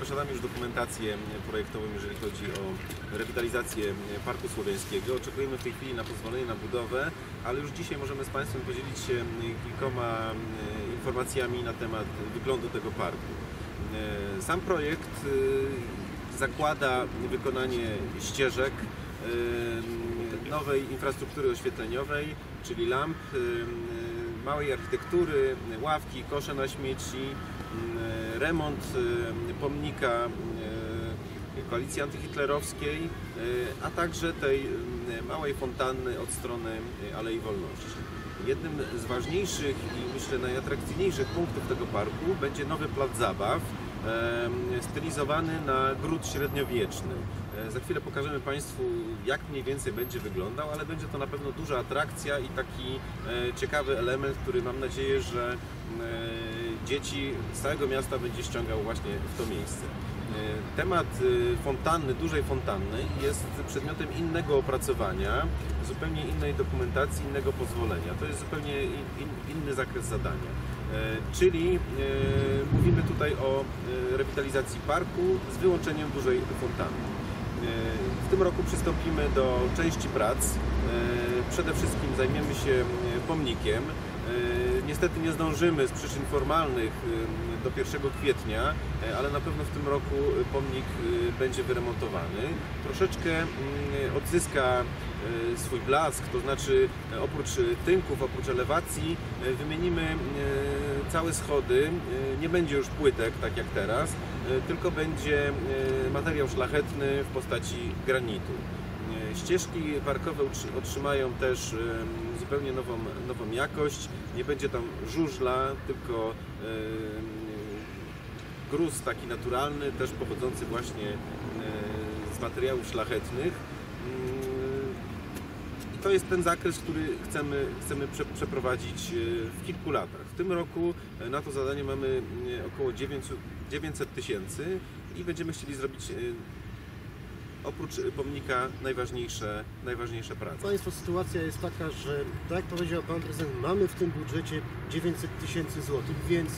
Posiadamy już dokumentację projektową, jeżeli chodzi o rewitalizację Parku Słowiańskiego. Oczekujemy w tej chwili na pozwolenie na budowę, ale już dzisiaj możemy z Państwem podzielić się kilkoma e, informacjami na temat wyglądu tego parku. E, Sam projekt e, zakłada wykonanie ścieżek, nowej infrastruktury oświetleniowej, czyli lamp, małej architektury, ławki, kosze na śmieci, remont e, pomnika e, koalicji antyhitlerowskiej, a także tej małej fontanny od strony Alei Wolności. Jednym z ważniejszych i myślę najatrakcyjniejszych punktów tego parku będzie nowy plac zabaw, stylizowany na gród średniowieczny. Za chwilę pokażemy Państwu, jak mniej więcej będzie wyglądał, ale będzie to na pewno duża atrakcja i taki ciekawy element, który mam nadzieję, że dzieci z całego miasta będzie ściągał właśnie w to miejsce. E, Temat e, fontanny, dużej fontanny jest przedmiotem innego opracowania, zupełnie innej dokumentacji, innego pozwolenia. To jest zupełnie in, in, inny zakres zadania. E, Czyli e, mówimy tutaj o rewitalizacji parku z wyłączeniem dużej fontanny. W tym roku przystąpimy do części prac. Przede wszystkim zajmiemy się pomnikiem. E, Niestety nie zdążymy z przyczyn formalnych do 1 kwietnia, e, ale na pewno w tym roku pomnik e, będzie wyremontowany. Troszeczkę mm, odzyska swój blask, to znaczy oprócz tynków, oprócz elewacji wymienimy całe schody. Nie będzie już płytek, tak jak teraz, tylko będzie materiał szlachetny w postaci granitu. Ścieżki parkowe otrzymają też zupełnie nową, nową jakość. Nie będzie tam żużla, tylko gruz taki naturalny, też pochodzący właśnie e, z materiałów szlachetnych. Mm, to jest ten zakres, który chcemy, chcemy prze, przeprowadzić e, w kilku latach. W tym roku e, na to zadanie mamy e, około 900 900 tysięcy i będziemy chcieli zrobić oprócz pomnika najważniejsze, najważniejsze prace. Państwo, sytuacja jest taka, że tak jak powiedział Pan Prezydent, mamy w tym budżecie 900 tysięcy złotych, więc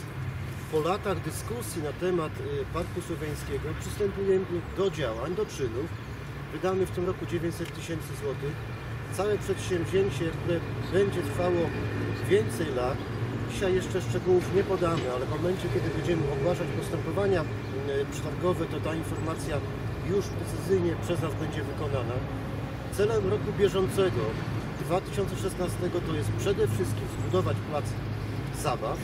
po latach dyskusji na temat y, Parku Słowiańskiego przystępujemy do działań, do czynów. Wydamy w tym roku 900 tysięcy złotych. Całe przedsięwzięcie, które będzie trwało więcej lat, dzisiaj jeszcze szczegółów nie podamy, ale w momencie, kiedy będziemy ogłaszać postępowania y, przetargowe, to ta informacja już precyzyjnie przez nas będzie wykonana. Celem roku bieżącego 2016 to jest przede wszystkim zbudować plac zabaw,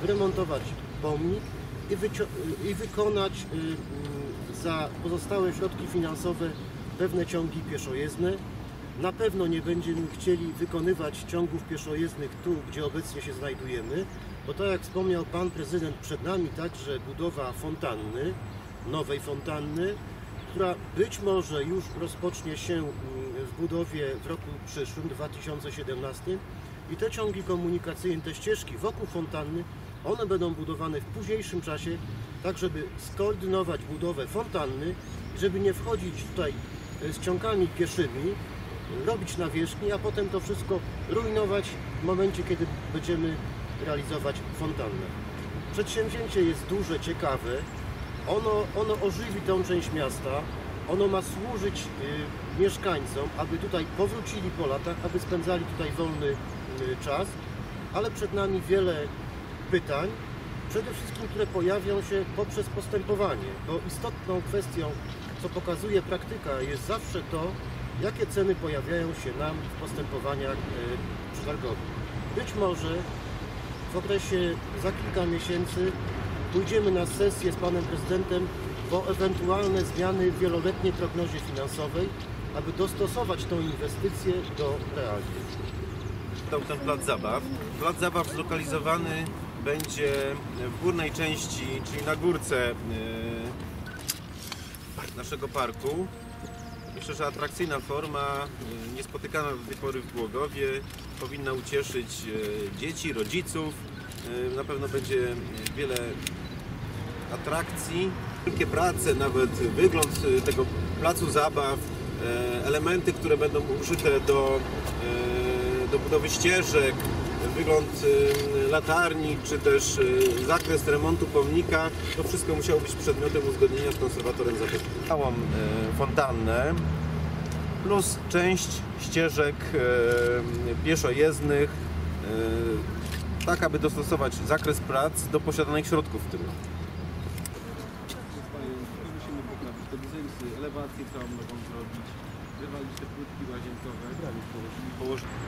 wyremontować pomnik i, wycio- i wykonać y, y, za pozostałe środki finansowe pewne ciągi pieszojezdne. Na pewno nie będziemy chcieli wykonywać ciągów pieszojezdnych tu, gdzie obecnie się znajdujemy, bo tak jak wspomniał Pan Prezydent, przed nami także budowa fontanny, nowej fontanny, która być może już rozpocznie się mm, w budowie w roku przyszłym, 2017 i te ciągi komunikacyjne, te ścieżki wokół fontanny, one będą budowane w późniejszym czasie, tak żeby skoordynować budowę fontanny, żeby nie wchodzić tutaj e, z ciągami pieszymi, robić nawierzchni, a potem to wszystko rujnować w momencie, kiedy będziemy realizować fontannę. Przedsięwzięcie jest duże, ciekawe, ono, ono ożywi tą część miasta, ono ma służyć y, mieszkańcom, aby tutaj powrócili po latach, aby spędzali tutaj wolny y, czas, ale przed nami wiele pytań, przede wszystkim, które pojawią się poprzez postępowanie, bo istotną kwestią, co pokazuje praktyka, jest zawsze to, jakie ceny pojawiają się nam w postępowaniach y, przetargowych. Być może w okresie za kilka miesięcy pójdziemy na sesję z panem prezydentem po ewentualne zmiany w wieloletniej prognozie finansowej, aby dostosować tą inwestycję do realiów. Dał ten plac zabaw. Plac zabaw zlokalizowany będzie w górnej części, czyli na górce e, naszego parku. Myślę, że atrakcyjna forma, e, niespotykana do tej pory w Głogowie, powinna ucieszyć e, dzieci, rodziców. Na pewno będzie wiele atrakcji, wielkie prace, nawet wygląd e, tego placu zabaw, e, elementy, które będą użyte do, e, do budowy ścieżek, wygląd y, latarni, czy też y, zakres remontu pomnika, to wszystko musiało być przedmiotem uzgodnienia z konserwatorem zabytku. Całą y, fontannę plus część ścieżek y, pieszojezdnych, y, tak aby dostosować zakres prac do posiadanych środków w tym roku. Bzymsy, elewację całą nową zrobić, wywalić te płytki łazienkowe, położyli, położyli.